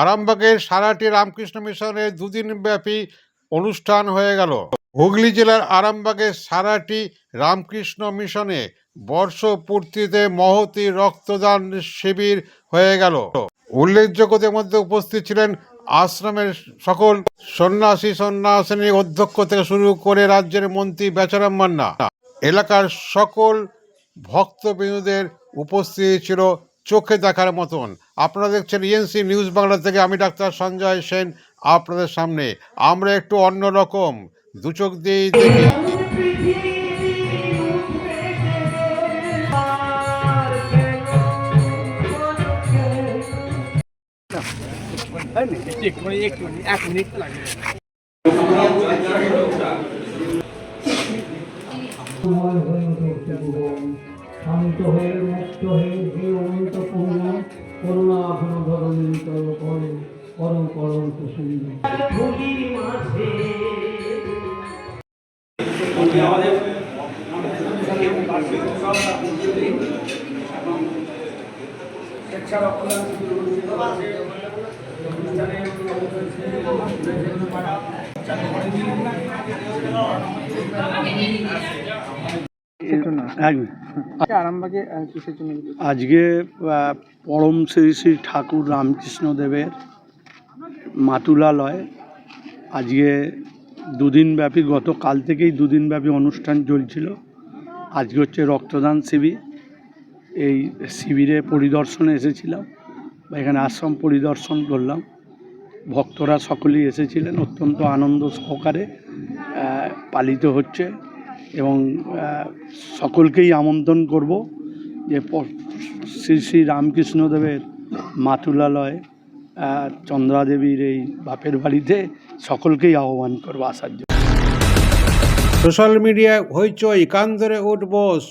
আরামবাগের সারাটি রামকৃষ্ণ মিশনের দুদিন ব্যাপী অনুষ্ঠান হয়ে গেল। হুগলি জেলার আরামবাগের সারাটি রামকৃষ্ণ মিশনে বর্ষপূর্তিতে মহতি রক্তদান শিবির হয়ে গেল। উল্লেখযোগ্যদের মধ্যে উপস্থিত ছিলেন আশ্রমের সকল সন্ন্যাসী, সন্ন্যাসিনী অধ্যক্ষ থেকে শুরু করে রাজ্যের মন্ত্রী বেচারাম মান্না। এলাকার সকল ভক্তবিন্দুদের উপস্থিতি ছিল চোখে দেখার মতন। আপনারা দেখছেন ইএনসি নিউজ বাংলা থেকে আমি ডাক্তার সঞ্জয় সেন আপনাদের সামনে। আমরা একটু অন্যরকম দু চোখ দিয়েই দেখি। শান্ত হয়ে মুক্ত হয়ে হে অনন্ত পূর্ণ করুণা ঘন ধরণী তর করো করো করো কুসুম একদম। আরামবাগে কিসের জন্য আজকে পরম শ্রী শ্রী ঠাকুর রামকৃষ্ণ দেবের মাতুলালয়। আজকে দুদিন ব্যাপী গতকাল থেকেই দুদিন ব্যাপী অনুষ্ঠান চলছিল। আজকে হচ্ছে রক্তদান শিবির। এই শিবিরে পরিদর্শনে এসেছিলাম। বা এখানে আশ্রম পরিদর্শন করলাম। ভক্তরা সকলেই এসেছিলেন। অত্যন্ত আনন্দ সহকারে পালিত হচ্ছে। এবং সকলকেই আমন্ত্রণ করব যে শ্রী শ্রী রামকৃষ্ণদেবের মাতুলালয় চন্দ্রাদেবীর এই বাপের বাড়িতে সকলকেই আহ্বান করব আসার জন্য। সোশ্যাল মিডিয়ায় হইচ কান উঠবস উঠবোস